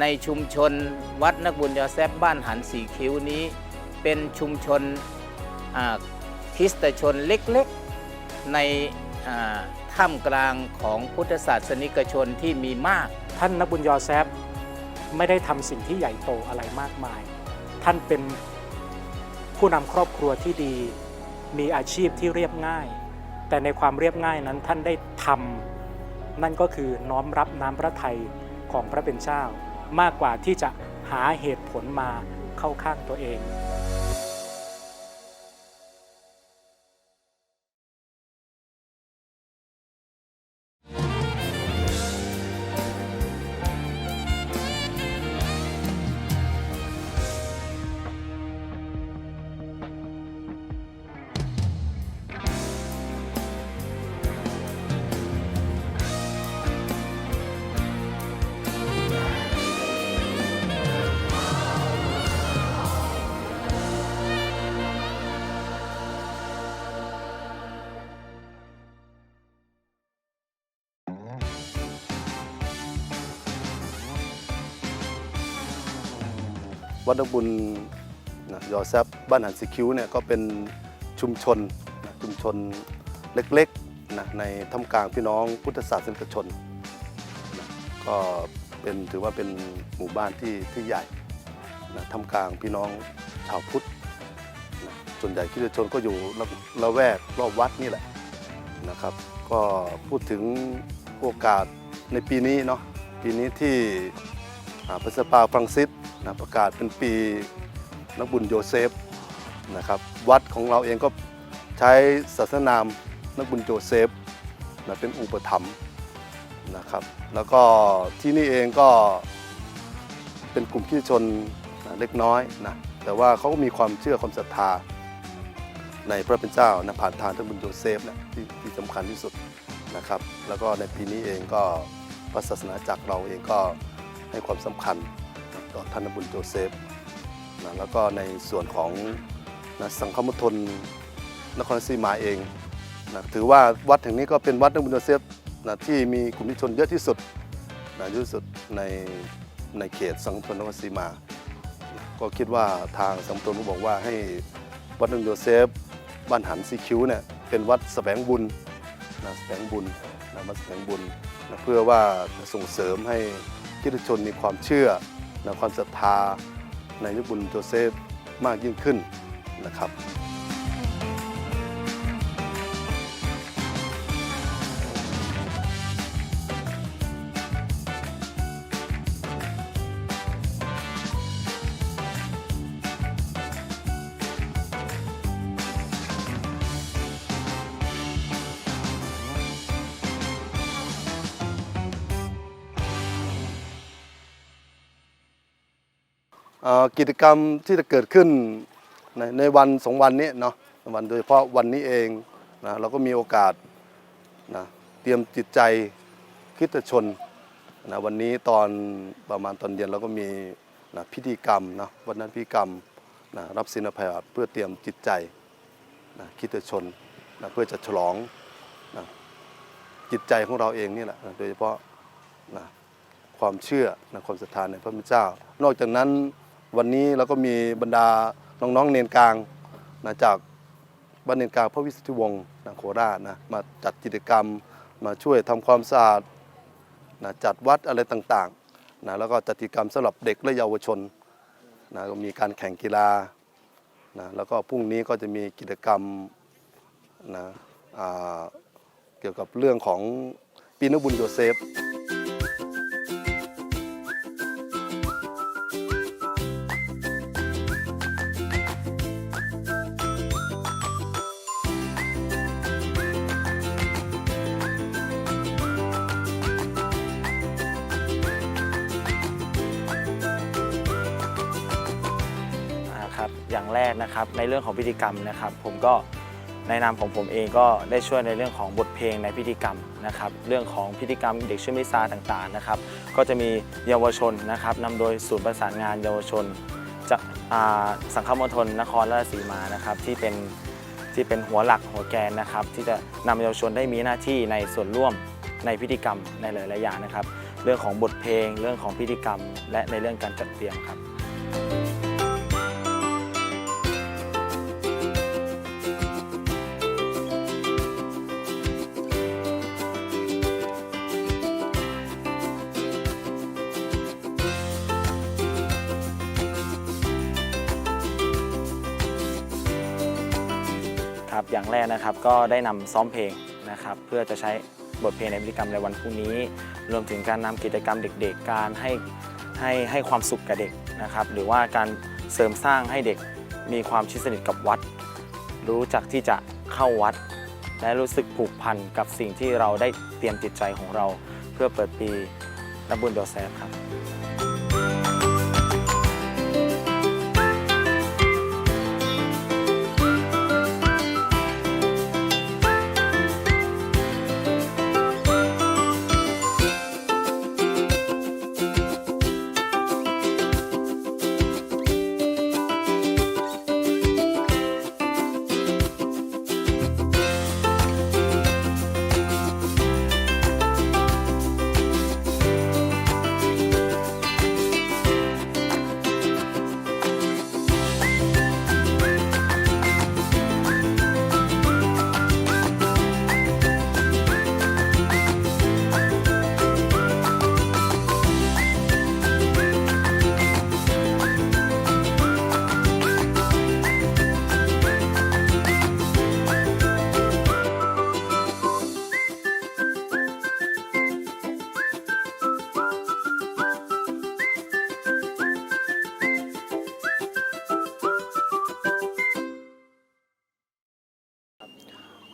ในชุมชนวัดนักบุญยอแซบบ้านหันสีคิ้วนี้ เป็นชุมชนคริสตชนเล็กๆ ในท่ามกลางของพุทธศาสนิกชนที่มีมาก ท่านนักบุญยอแซบไม่ได้ทำสิ่งที่ใหญ่โตอะไรมากมาย ท่านเป็นผู้นำครอบครัวที่ดี มีอาชีพที่เรียบง่าย แต่ในความเรียบง่ายนั้นท่านได้ทำนั่นก็คือน้อมรับน้ำพระทัยของพระเป็นเจ้า มากกว่าที่จะหาเหตุผลมาเข้าข้างตัวเอง วัดนบุญนะยอแซบบ้านหันสีคิ้วเนี่ยก็เป็นชุมชนนะชุมชนเล็กๆนะในท่ามกลางพี่น้องพุทธศาสนิกชนนะก็เป็นถือว่าเป็นหมู่บ้านที่ที่ใหญ่นะท่ามกลางพี่น้องชาวพุทธนะส่วนใหญ่คริสตชนก็อยู่ละละแวกรอบวัดนี่แหละนะครับ ก็พูดถึงโอกาสในปีนี้เนาะปีนี้ที่อ่าพระสปาฟรังซิส นะประกาศเป็นปีนักบุญโยเซฟนะครับวัดของเราเองก็ใช้ศาสนามนักบุญโยเซฟนะเป็นอุปถัมภ์นะครับแล้วก็ที่นี่เองก็เป็นกลุ่มคริสตชนนะเล็กน้อยนะแต่ว่าเขาก็มีความเชื่อความศรัทธาในพระเป็นเจ้านะผ่านทางนักบุญโยเซฟนะที่ที่สำคัญที่สุดนะครับ แล้วก็ในปีนี้เองก็พระศาสนาจักรเราเองก็ให้ความสำคัญ ท่านบุญโจเซฟนะแล้วก็ในส่วนของนะสังฆมณฑลนครศรีมาเองนะถือว่าวัดแห่งนี้ก็เป็นวัดนบุญโจเซฟนะที่มีกลุ่มชนเยอะที่สุดนะเยอะที่สุดในในเขตสังฆมนครศรีมา ก็คิดว่าทางสังฆมณฑลก็บอกว่าให้วัดนบุญโจเซฟบ้านหันซีคิ้วเนี่ยเป็นวัดแสวงบุญนะแสวงบุญนะวัดแสวงบุญนะเพื่อว่าส่งเสริมให้คริสตชนมีความเชื่อ ความศรัทธาในยุบุญโจเซฟมากยิ่งขึ้นนะครับ กิจกรรมที่จะเกิดขึ้นในในวันสองวันนี้เนาะวันโดยเฉพาะวันนี้เองนะเราก็มีโอกาสนะเตรียมจิตใจคริสตชนนะวันนี้ตอนประมาณตอนเย็นเราก็มีนะพิธีกรรมนะวันนั้นพิธีกรรมนะรับสินภัยเพื่อเตรียมจิตใจนะคริสตชนนะเพื่อจะฉลองนะจิตใจของเราเองนี่แหละนะโดยเฉพาะนะความเชื่อนะความศรัทธาในพระพุทธเจ้า นอกจากนั้น วันนี้เราก็มีบรรดาน้องๆเนนกลางนะจากบ้านเนนกลางพระวิสุทธิวงศ์นะโคราชนะมาจัดกิจกรรมมาช่วยทำความสะอาดนะจัดวัดอะไรต่างๆนะแล้วก็จัดกิจกรรมสำหรับเด็กและเยาวชนนะก็มีการแข่งกีฬานะแล้วก็พรุ่งนี้ก็จะมีกิจกรรมนะเกี่ยวกับเรื่องของปีนบุญโยเซฟ อย่างแรกนะครับในเรื่องของพิธีกรรมนะครับ ผมก็ในนามของผมเองก็ได้ช่วยในเรื่องของบทเพลงในพิธีกรรมนะครับ เรื่องของพิธีกรรมเด็กช่วยมิซาต่างๆนะครับ ก็จะมีเยาวชนนะครับนำโดยศูนย์ประสานงานเยาวชนจากสังคมณฑลนครราชสีมานะครับที่เป็นที่เป็นหัวหลักหัวแกนนะครับ ที่จะนำเยาวชนได้มีหน้าที่ในส่วนร่วมในพิธีกรรมในหลายๆอย่างนะครับ เรื่องของบทเพลงเรื่องของพิธีกรรม และในเรื่องการจัดเตรียมครับ อย่างแรกนะครับก็ได้นำซ้อมเพลงนะครับเพื่อจะใช้บทเพลงในพิธีกรรมในวันพรุ่งนี้ รวมถึงการนำกิจกรรมเด็ก ๆ การให้ให้ให้ความสุขกับเด็กนะครับหรือว่าการเสริมสร้างให้เด็กมีความชิดสนิทกับวัด รู้จักที่จะเข้าวัด และรู้สึกผูกพันกับสิ่งที่เราได้เตรียมจิตใจของเรา เพื่อเปิดปีนับบุญโดแซฟครับ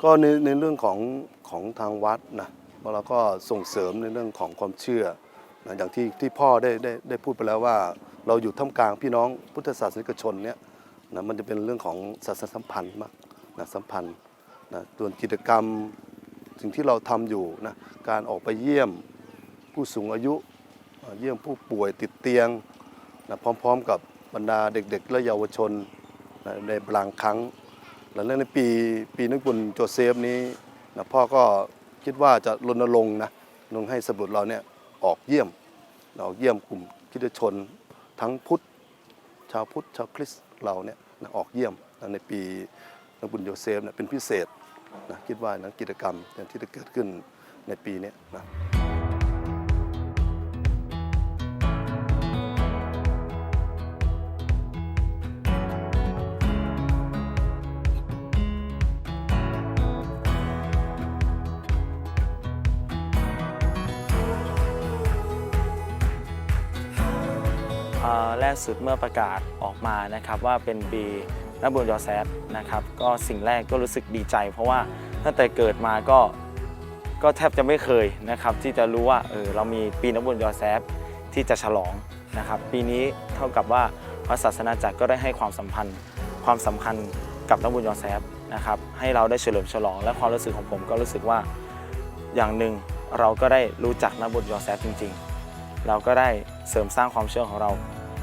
ก็ในในเรื่องของของทางวัดนะเราก็ส่งเสริมในเรื่องของความเชื่อนะอย่างที่ที่พ่อได้ได้ได้พูดไปแล้วว่า เราอยู่ท่ามกลางพี่น้องพุทธศาสนิกชนเนี่ยนะมันจะเป็นเรื่องของศาสนสัมพันธ์มากนะสัมพันธ์นะส่วนกิจกรรมสิ่งที่เราทำอยู่นะการออกไปเยี่ยมผู้สูงอายุเอ่อเยี่ยมผู้ป่วยติดเตียงนะพร้อมๆกับบรรดาเด็ก ๆ และเยาวชนนะในบางครั้ง หลังจากในปีปีนักบุญโจเซฟนี้นะพ่อก็คิดว่าจะรณรงค์นะลงให้สมุดเราเนี่ยออกเยี่ยมออกเยี่ยมกลุ่มคริสตชนทั้งพุทธชาวพุทธชาวคริสต์เราเนี่ยนะออกเยี่ยมในปีนักบุญโยเซฟเนี่ยเป็นพิเศษนะคิดว่านะกิจกรรมที่จะเกิดขึ้นในปีนี้นะ กสุดเมื่อประกาศออกมานะครับว่าเป็นปีนักบุญยอแซฟนะครับก็สิ่งแรกก็รู้สึกดีใจ เพราะว่าตั้งแต่เกิดมาก็ก็แทบจะไม่เคยนะครับที่จะรู้ว่าเออเรามีปีนักบุญยอแซฟที่จะฉลองนะครับปีนี้เท่ากับว่าพระศาสนาจักรก็ได้ให้ความสัมพันธ์ความสำคัญกับนักบุญยอแซฟนะครับให้เราได้เฉลิมฉลอง และความรู้สึกของผมก็รู้สึกว่าอย่างหนึ่งเราก็ได้รู้จักนักบุญยอแซฟจริง ๆ เราก็ได้เสริมสร้างความเชื่อของเรา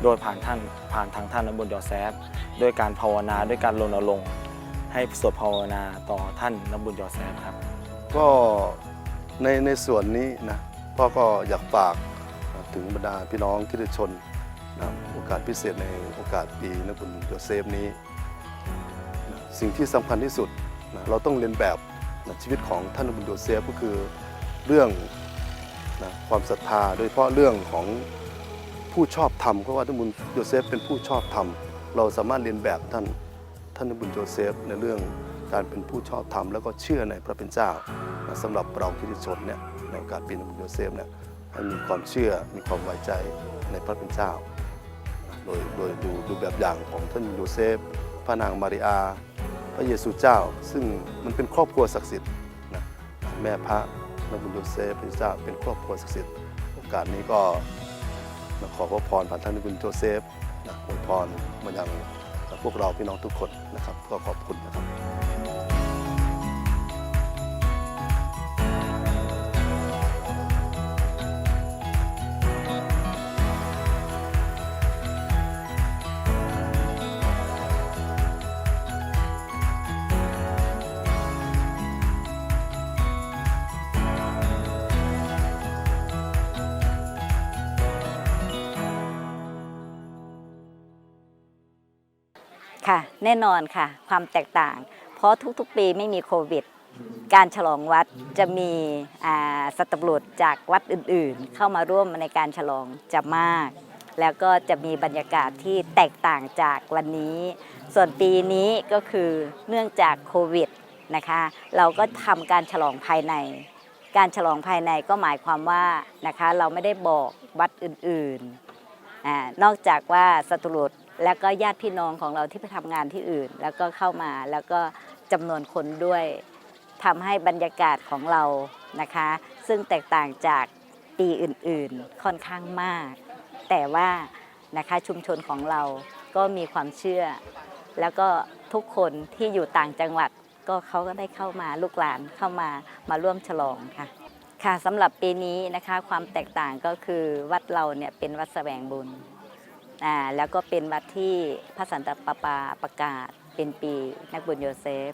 โดยผ่านท่านผ่านทางท่านนบุญยอแซฟด้วยการภาวนาด้วยการรณรงค์ให้สวดภาวนาต่อท่านนบุญยอแซฟครับ ก็ในในส่วนนี้นะพ่อก็อยากฝากถึงบรรดาพี่น้องคริสตชนนะโอกาสพิเศษในโอกาสปีนักบุญโยเซฟนี้นะสิ่งที่สำคัญที่สุดนะเราต้องเรียนแบบนะชีวิตของท่านนบุญโยเซฟก็คือเรื่องนะความศรัทธาโดยเฉพาะเรื่องของ ผู้ชอบธรรมเพราะว่าท่านบุญโยเซฟเป็นผู้ชอบธรรม เราสามารถเรียนแบบท่านท่านบุญโยเซฟในเรื่องการเป็นผู้ชอบธรรมแล้วก็เชื่อในพระเป็นเจ้านะสำหรับเราคริสชนเนี่ยในโอกาสปีนบุญโยเซฟเนี่ยให้มีความเชื่อมีความไว้ใจในพระเป็นเจ้า โดยโดยดูดูแบบอย่างของท่านโยเซฟ พระนางมาริอา พระเยซูเจ้า ซึ่งมันเป็นครอบครัวศักดิ์สิทธิ์นะแม่พระนบุญโยเซฟพระเจ้าเป็นครอบครัวศักดิ์สิทธิ์โอกาสนี้ก็ มาขอพระพรผ่านท่านคุณโจเซฟนะอวยพรมายังพวกเราพี่น้องทุกคนนะครับ ก็ขอบคุณนะครับ แน่นอนค่ะ ความแตกต่าง เพราะทุกๆปีไม่มีโควิด การฉลองวัดจะมีอ่าสัตว์บุรุษจากวัดอื่นๆ เข้ามาร่วมในการฉลองจะมาก แล้วก็จะมีบรรยากาศที่แตกต่างจากวันนี้ ส่วนปีนี้ก็คือเนื่องจากโควิดนะคะเราก็ทำการฉลองภายใน การฉลองภายในก็หมายความว่านะคะเราไม่ได้บอกวัดอื่นๆอานอกจากว่าสตรุษ แล้วก็ญาติพี่น้องของเราที่ไปทำงานที่อื่น แล้วก็เข้ามาแล้วก็จำนวนคนด้วยทำให้บรรยากาศของเรานะคะ ซึ่งแตกต่างจากปีอื่นๆค่อนข้างมาก แต่ว่านะคะชุมชนของเราก็มีความเชื่อ แล้วก็ทุกคนที่อยู่ต่างจังหวัดก็เขาก็ได้เข้ามาลูกหลานเข้ามามาร่วมฉลองค่ะ ค่ะสำหรับปีนี้นะคะความแตกต่างก็คือวัดเราเนี่ยเป็นวัดแสวงบุญ อ่าแล้วก็เป็นวัดที่พระสันตะปาปาประกาศเป็นปีนักบุญโยเซฟ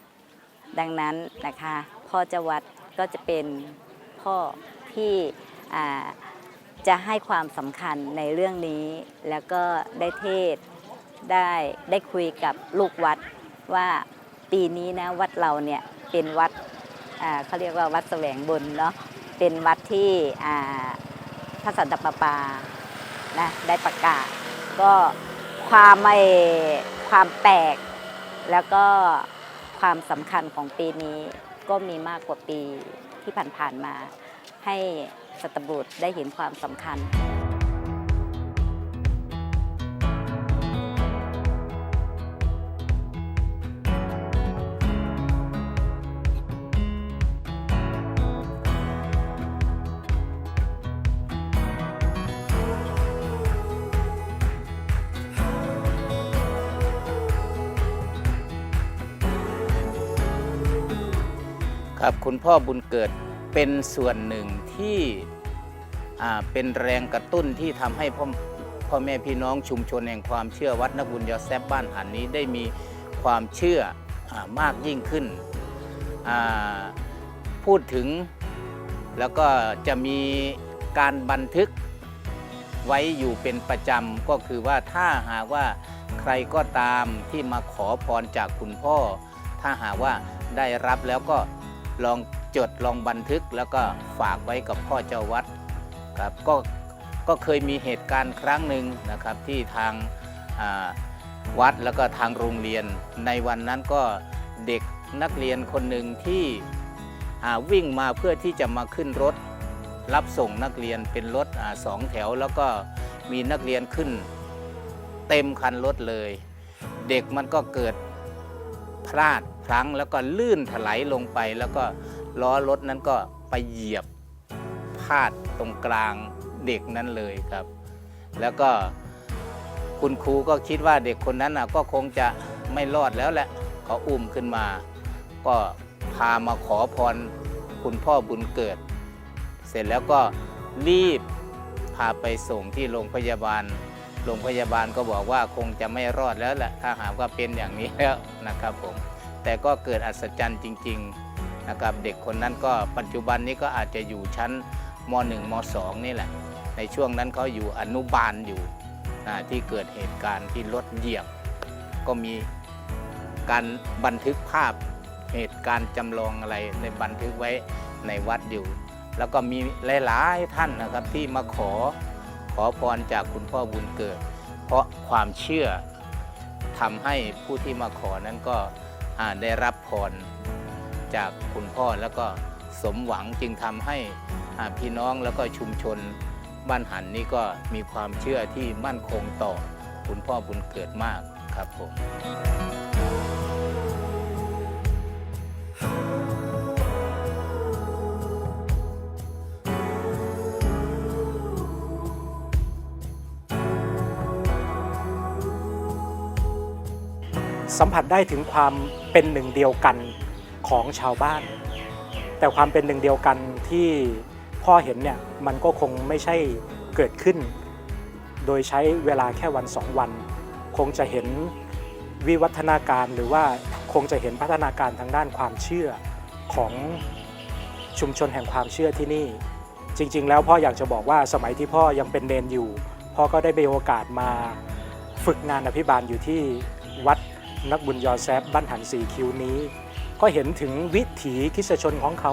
ดังนั้นนะคะพ่อเจ้าวัดก็จะเป็นพ่อที่อ่าจะให้ความสำคัญในเรื่องนี้ แล้วก็ได้เทศได้ได้คุยกับลูกวัดว่าปีนี้นะวัดเราเนี่ยเป็นวัดเขาเรียกว่าวัดแสวงบุญเนาะเป็นวัดที่พระสันตะปาปานะได้ประกาศ ก็ความไม่ความแปลก แล้วก็ความสำคัญของปีนี้ก็มีมากกว่าปีที่ผ่านๆมา ให้สตบุตรได้เห็นความสำคัญ ครับคุณพ่อบุญเกิดเป็นส่วนหนึ่งที่เป็นแรงกระตุ้นที่ทำให้พ่อพ่อแม่พี่น้องชุมชนแห่งความเชื่อวัดนักบุญยอแซบบ้านหันนี้ได้มีความเชื่ออมากยิ่งขึ้น พูดถึงแล้วก็จะมีการบันทึกไว้อยู่เป็นประจำก็คือว่าถ้าหากว่าใครก็ตามที่มาขอพรจากคุณพ่อ ถ้าหากว่าได้รับแล้วก็ ลองจดลองบันทึกแล้วก็ฝากไว้กับพ่อเจ้าวัดครับก็ก็เคยมีเหตุการณ์ครั้งหนึ่งนะครับที่ทางวัดแล้วก็ทางโรงเรียน ในวันนั้นก็เด็กนักเรียนคนหนึ่งที่วิ่งมาเพื่อที่จะมาขึ้นรถ รับส่งนักเรียนเป็นรถอสองแถว แล้วก็มีนักเรียนขึ้น เต็มคันรถเลย เด็กมันก็เกิดพลาด พลั้ง แล้วก็ลื่นถลายลงไป แล้วก็ล้อรถนั้นก็ไปเหยียบพาดตรงกลางเด็กนั้นเลยครับ แล้วก็คุณครูก็คิดว่าเด็กคนนั้นน่ะก็คงจะไม่รอดแล้วแหละเขาอุ้มขึ้นมา ก็พามาขอพรคุณพ่อบุญเกิด เสร็จแล้วก็รีบพาไปส่งที่โรงพยาบาล โรงพยาบาลก็บอกว่าคงจะไม่รอดแล้วแหละถ้าหากว่าเป็นอย่างนี้แล้วนะครับผม แต่ก็เกิดอัศจรรย์จริงๆนะครับเด็กคนนั้นก็ปัจจุบันนี้ก็อาจจะอยู่ชั้นม .1 ม .2 นี่แหละ ในช่วงนั้นเขาอยู่อนุบาลอยู่นะที่เกิดเหตุการณ์ที่รถเหยียบ ก็มีการบันทึกภาพเหตุการณ์จำลองอะไรในบันทึกไว้ในวัดอยู่ แล้วก็มีหลายๆท่านนะครับที่มาขอขอพรจากคุณพ่อบุญเกิด เพราะความเชื่อทำให้ผู้ที่มาขอนั้นก็ ได้รับพรจากคุณพ่อแล้วก็สมหวังจึงทำให้พี่น้องแล้วก็ชุมชนบ้านหันนี้ก็มีความเชื่อที่มั่นคงต่อคุณพ่อบุญเกิดมากครับผม สัมผัสได้ถึงความเป็นหนึ่งเดียวกันของชาวบ้าน แต่ความเป็นหนึ่งเดียวกันที่พ่อเห็นเนี่ยมันก็คงไม่ใช่เกิดขึ้น โดยใช้เวลาแค่วันสองวัน คงจะเห็นวิวัฒนาการหรือว่าคงจะเห็นพัฒนาการทางด้านความเชื่อของชุมชนแห่งความเชื่อที่นี่ จริง ๆ แล้วพ่ออยากจะบอกว่าสมัยที่พ่อยังเป็นเนนอยู่ พ่อก็ได้มีโอกาสมาฝึกงานอภิบาลอยู่ที่วัด นักบุญยอแซบบ้านหันสีคิวนี้ ก็เห็นถึงวิถีคิสชนของเขา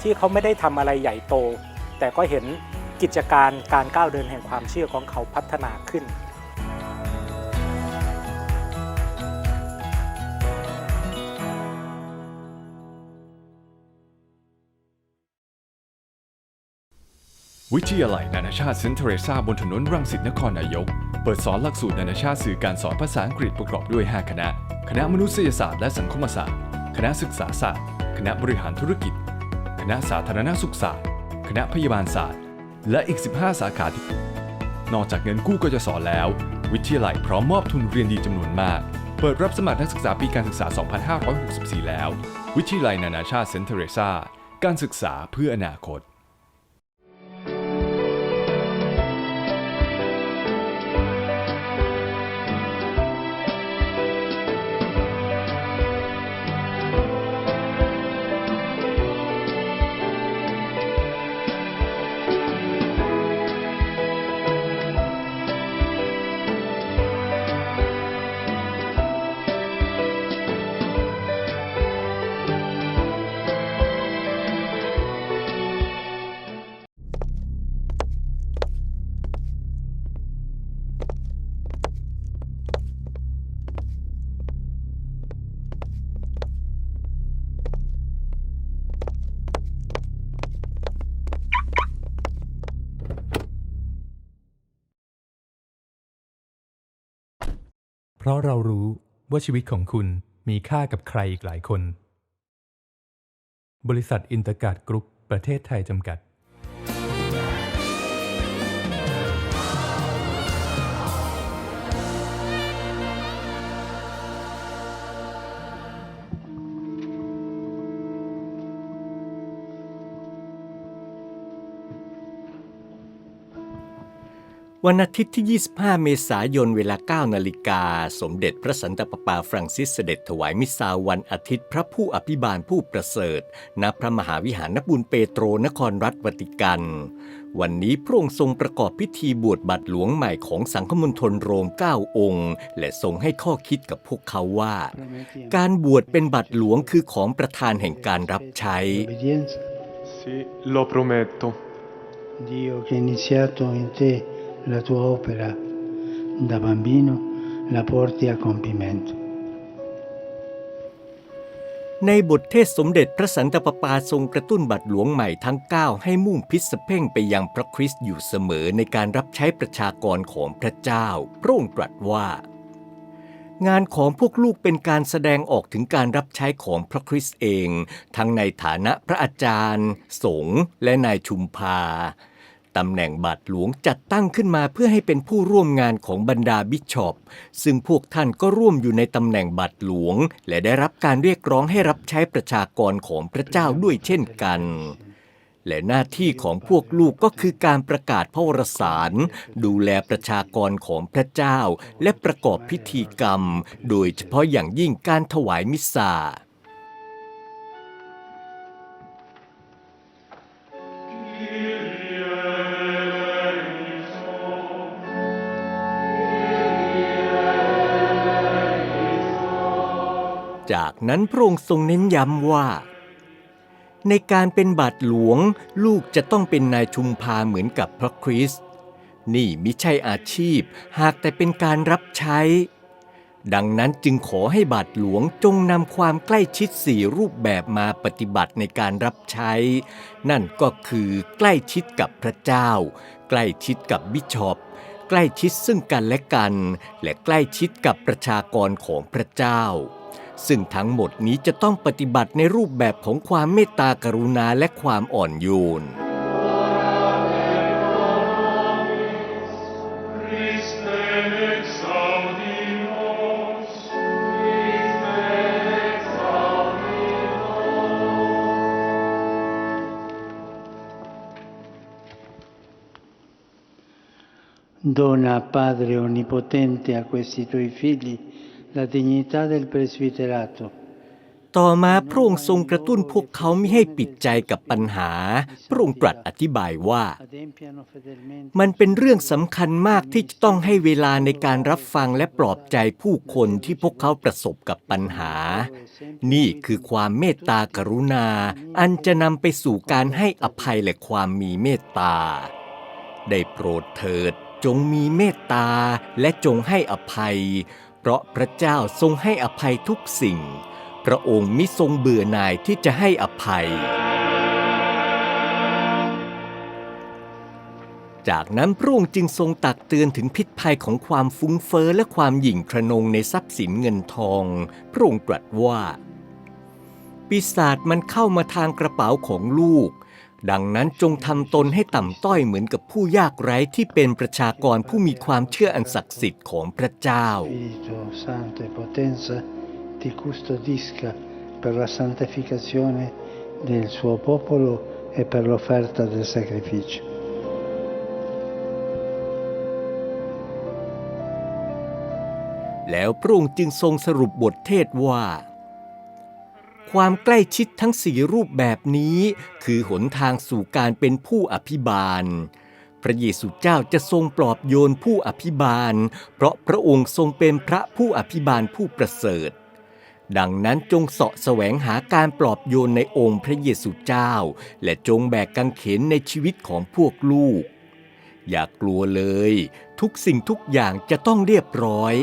ที่เขาไม่ได้ทำอะไรใหญ่โต แต่ก็เห็นกิจการการก้าวเดินแห่งความเชื่อของเขาพัฒนาขึ้น วิทยาลัยนานาชาติเซนต์เทเรซาบนถนนรังสิตนครนายก เปิดสอนหลักสูตรนานาชาติสื่อการสอนภาษาอังกฤษประกอบด้วย 5 คณะ คณะมนุษยศาสตร์และสังคมศาสตร์ คณะศึกษาศาสตร์ คณะบริหารธุรกิจ คณะสาธารณสุขศาสตร์ คณะพยาบาลศาสตร์ และอีก 15 สาขาที่ นอกจากเงินกู้กยศแล้ว วิทยาลัยพร้อมมอบทุนเรียนดีจำนวนมาก เปิดรับสมัครนักศึกษาปีการศึกษา 2564 แล้ว วิทยาลัยนานาชาติเซนต์เทเรซาการศึกษาเพื่ออนาคต เพราะเรารู้ว่าชีวิตของคุณมีค่ากับใครอีกหลายคน บริษัทอินเตอร์การ์ดกรุ๊ปประเทศไทยจำกัด วันอาทิตย์ที่ 25 เมษายน เวลา 9 นาฬิกา สมเด็จพระสันตะปาปาฟรังซิสเสด็จถวายมิสซาวันอาทิตย์พระผู้อภิบาลผู้ประเสริฐ ณ พระมหาวิหารนบุญเปโตรนครรัฐวติกัน วันนี้พระองค์ทรงประกอบพิธีบวชบัตรหลวงใหม่ของสังฆมณฑลโรม 9 องค์ และทรงให้ข้อคิดกับพวกเขาว่า การบวชเป็นบัตรหลวงคือของประธานแห่งการรับใช้ Obbedienza. Sì, lo prometto. Dio che ha iniziato in te la tua opera da bambino la porti a compimento. ในบทเทศสมเด็จพระสันตะปาปาทรงกระตุ้นบัตรหลวงใหม่ทั้ง 9 ให้มุ่งพิษเพ่งไปยังพระคริสต์อยู่เสมอในการรับใช้ประชากรของพระเจ้า พระองค์ตรัสว่า งานของพวกลูกเป็นการแสดงออกถึงการรับใช้ของพระคริสต์เอง ทั้งในฐานะพระอาจารย์ สงฆ์และนายชุมพา ตำแหน่งบาทหลวงจัดตั้งขึ้นมาเพื่อให้เป็นผู้ร่วมงานของบรรดาบิชอปซึ่งพวกท่านก็ร่วมอยู่ในตำแหน่งบาทหลวง และได้รับการเรียกร้องให้รับใช้ประชากรของพระเจ้าด้วยเช่นกัน และหน้าที่ของพวกลูกก็คือการประกาศพระวรสาร ดูแลประชากรของพระเจ้า และประกอบพิธีกรรม โดยเฉพาะอย่างยิ่งการถวายมิสซา จากนั้นพระองค์ทรงเน้นย้ำว่า ในการเป็นบาทหลวงลูกจะต้องเป็นนายชุมพาเหมือนกับพระคริสต์นี่มิใช่อาชีพหากแต่เป็นการรับใช้ ดังนั้นจึงขอให้บาทหลวงจงนำความใกล้ชิดสี่รูปแบบมาปฏิบัติในการรับใช้ นั่นก็คือใกล้ชิดกับพระเจ้า ใกล้ชิดกับบิชอปใกล้ชิดซึ่งกันและกัน และใกล้ชิดกับประชากรของพระเจ้า ซึ่งทั้งหมดนี้จะต้องปฏิบัติในรูปแบบของความเมตตากรุณาและความอ่อนโยน Christe exaudimus. Dona, Padre Onnipotente, a questi tuoi figli la dignità del presbiterato, ต่อมาพระองค์ทรงกระตุ้นพวกเขาไม่ให้ปิดใจกับปัญหา พระองค์ตรัสอธิบายว่า adempiano fedelmente มันเป็นเรื่องสำคัญมากที่จะต้องให้เวลาในการรับฟังและปลอบใจผู้คนที่พวกเขาประสบกับปัญหา นี่คือความเมตตากรุณา อันจะนำไปสู่การให้อภัยและความมีเมตตา ได้โปรดเถิดจงมีเมตตาและจงให้อภัย เพราะพระเจ้าทรงให้อภัยทุกสิ่ง พระองค์มิทรงเบื่อหน่ายที่จะให้อภัย จากนั้นพระองค์จึงทรงตักเตือนถึงพิษภัยของความฟุ้งเฟ้อและความหยิ่งทระนงในทรัพย์สินเงินทอง พระองค์ตรัสว่า ปีศาจมันเข้ามาทางกระเป๋าของลูก ดังนั้นจงทำตนให้ต่ำต้อยเหมือนกับผู้ยากไร้ที่เป็นประชากรผู้มีความเชื่ออันศักดิ์สิทธิ์ของพระเจ้า Spirito Santo e potenza ti custodisca per la santificazione del suo popolo e per l'offerta del sacrificio. แล้วพระองค์จึงทรงสรุปบทเทศว่า ความใกล้ชิดทั้งสี่รูปแบบนี้ คือหนทางสู่การเป็นผู้อภิบาล พระเยซูเจ้าจะทรงปลอบโยนผู้อภิบาล เพราะพระองค์ทรงเป็นพระผู้อภิบาลผู้ประเสริฐ ดังนั้นจงเสาะแสวงหาการปลอบโยนในองค์พระเยซูเจ้า และจงแบกกังเขนในชีวิตของพวกลูก อย่ากลัวเลย ทุกสิ่งทุกอย่างจะต้องเรียบร้อย